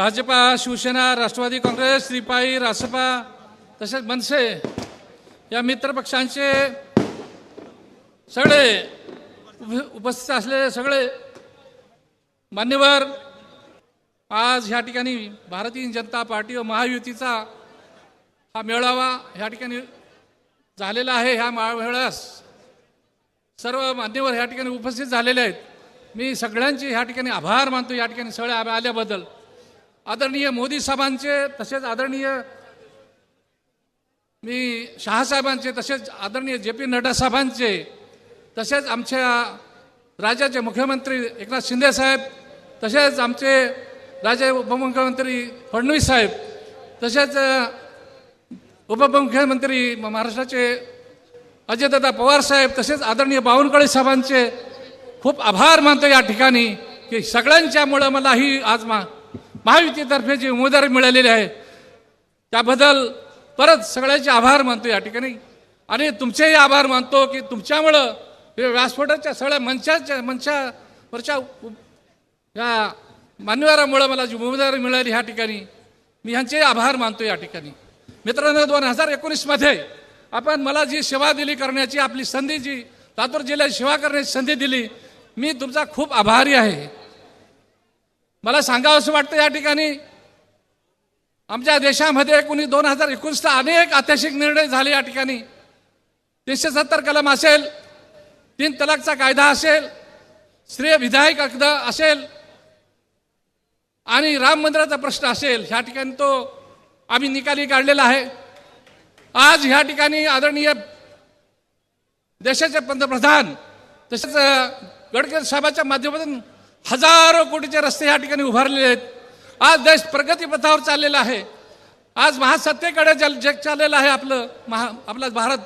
भाजपा शिवसेना राष्ट्रवादी काँग्रेस रिपाई रासपा तसेच मनसे या मित्रपक्षांचे सगळे उप- उपस्थित असलेले सगळे मान्यवर आज ह्या ठिकाणी भारतीय जनता पार्टी व महायुतीचा हा मेळावा ह्या ठिकाणी झालेला आहे. ह्या मा- मेळाव्यास सर्व मान्यवर ह्या ठिकाणी उपस्थित झालेले आहेत. मी सगळ्यांचे ह्या ठिकाणी आभार मानतो. या ठिकाणी सगळे आले- आल्याबद्दल आदरणीय मोदी साहेबांचे तसेच आदरणीय मी शहासाहेबांचे तसेच आदरणीय जे पी नड्डा साहेबांचे तसेच आमच्या राज्याचे मुख्यमंत्री एकनाथ शिंदे साहेब तसेच आमचे राज्य उपमुख्यमंत्री फडणवीस साहेब तसेच उपमुख्यमंत्री म- महाराष्ट्राचे अजयदादा पवार साहेब तसेच आदरणीय बावनकुळे साहेबांचे खूप आभार मानतो या ठिकाणी की सगळ्यांच्यामुळं मला ही आज मा महायुतीतर्फे जी उमेदवारी मिळालेली आहे त्याबद्दल परत सगळ्याचे आभार मानतो या ठिकाणी. आणि तुमचेही आभार मानतो की तुमच्यामुळं हे व्यासपीठाच्या सगळ्या मंचाच्या मंचावरच्या या मान्यवरामुळं मला जी उमेदवारी मिळाली ह्या ठिकाणी मी ह्यांचे आभार मानतो या ठिकाणी. मित्रांनो दोन हजार एकोणीसमध्ये आपण मला जी सेवा दिली करण्याची आपली संधी जी लातूर जिल्ह्यात सेवा करण्याची संधी दिली मी तुमचा खूप आभारी आहे. मला सांगावं असं वाटतं या ठिकाणी. आमच्या देशामध्ये एकोणी दोन हजार एकोणीसला अनेक ऐतिहासिक निर्णय झाले या ठिकाणी. तीनशे सत्तर कलम असेल तीन तलाकचा कायदा असेल स्त्री विधायक कायदा असेल आणि राम मंदिराचा प्रश्न असेल ह्या ठिकाणी तो आम्ही निकाली काढलेला आहे. आज ह्या ठिकाणी आदरणीय देशाचे पंतप्रधान तसेच गडकरी साहेबाच्या माध्यमातून हजारो कोटीचे रस्ते ह्या ठिकाणी उभारलेले आहेत. आज देश प्रगतीपथावर चाललेला आहे. आज महासत्तेकडे जल जग चाललेलं आहे आपलं महा आपला भारत.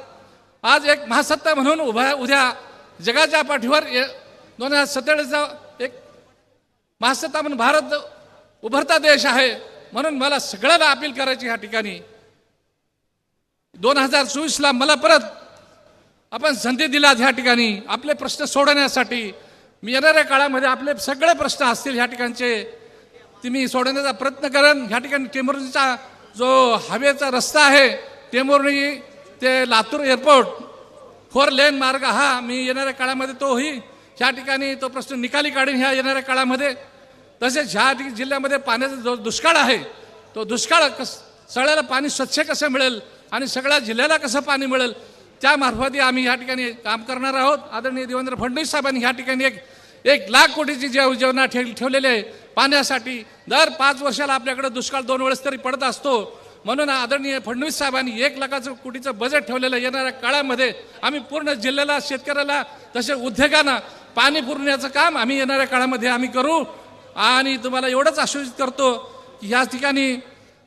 आज एक महासत्ता म्हणून उभा उद्या जगाच्या पाठीवर ये- दोन हजार सत्तेचाळीसचा एक महासत्ता म्हणून भारत उभरता देश आहे म्हणून मला सगळ्याला अपील करायची ह्या ठिकाणी. दोन हजार चोवीसला मला परत आपण संधी दिलात ह्या ठिकाणी. आपले प्रश्न सोडवण्यासाठी मी येणाऱ्या काळामध्ये आपले सगळे प्रश्न असतील ह्या ठिकाणचे. ते मी सोडवण्याचा प्रयत्न करेन. ह्या ठिकाणी टेंभुर्णीचा जो हवेचा रस्ता आहे टेंभुर्णी ते लातूर एअरपोर्ट फोर लेन मार्ग हा मी येणाऱ्या काळामध्ये तोही ह्या ठिकाणी तो प्रश्न निकाली काढीन ह्या येणाऱ्या काळामध्ये. तसेच ह्या जिल्ह्यामध्ये पाण्याचा जो दुष्काळ आहे तो दुष्काळ कस सगळ्याला पाणी स्वच्छ कसं मिळेल आणि सगळ्या जिल्ह्याला कसं पाणी मिळेल त्यामार्फतही आम्ही ह्या ठिकाणी काम करणार आहोत. आदरणीय देवेंद्र फडणवीस साहेबांनी ह्या ठिकाणी एक एक लाख कोटीची जे योजना ठेव ठेवलेली आहे. पाण्यासाठी दर पाच वर्षाला आपल्याकडे दुष्काळ दोन वेळेस तरी पडत असतो. म्हणून आदरणीय फडणवीस साहेबांनी एक लाखाचं कोटीचं बजेट ठेवलेलं येणाऱ्या काळामध्ये आम्ही पूर्ण जिल्ह्याला शेतकऱ्याला तसे उद्योगांना पाणी पुरवण्याचं काम आम्ही येणाऱ्या काळामध्ये आम्ही करू. आणि तुम्हाला एवढंच आश्वासित करतो की या ठिकाणी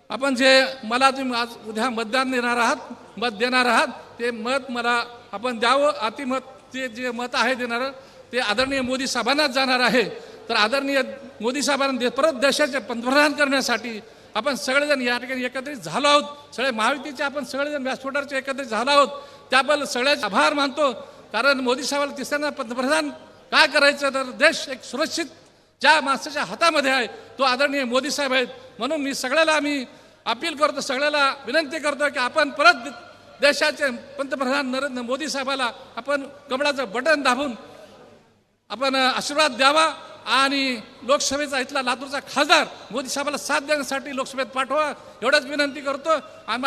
आपण जे मला तुम्ही आज उद्या मतदान देणार आहात मत देणार आहात. ते मत मला आपण द्यावं अतिमत ते जे मत आहे देणारं ते आदरणीय मोदी साहेबांनाच जाणार आहे. तर आदरणीय मोदी साहेबांना दे- परत देशाचे पंतप्रधान करण्यासाठी आपण सगळेजण या ठिकाणी एकत्रित झालो आहोत. सगळे महायुतीचे आपण सगळेजण व्यासपीठावरचे एकत्रित झालो आहोत. त्याबद्दल सगळ्याचे आभार मानतो. कारण मोदी साहेबांना तिसऱ्यांदा पंतप्रधान काय करायचं? तर देश एक सुरक्षित ज्या माणसाच्या हातामध्ये आहे तो आदरणीय मोदी साहेब आहेत. म्हणून मी सगळ्याला आम्ही अपील करतो सगळ्याला विनंती करतो की आपण परत देशाचे पंतप्रधान नरेंद्र मोदी साहेबाला आपण कमळाचं बटन दाबून आपण आशीर्वाद द्यावा आणि लोकसभेचा इथला लातूरचा खासदार मोदी साहेबाला साथ देण्यासाठी लोकसभेत पाठवा. एवढंच विनंती करतो. आणि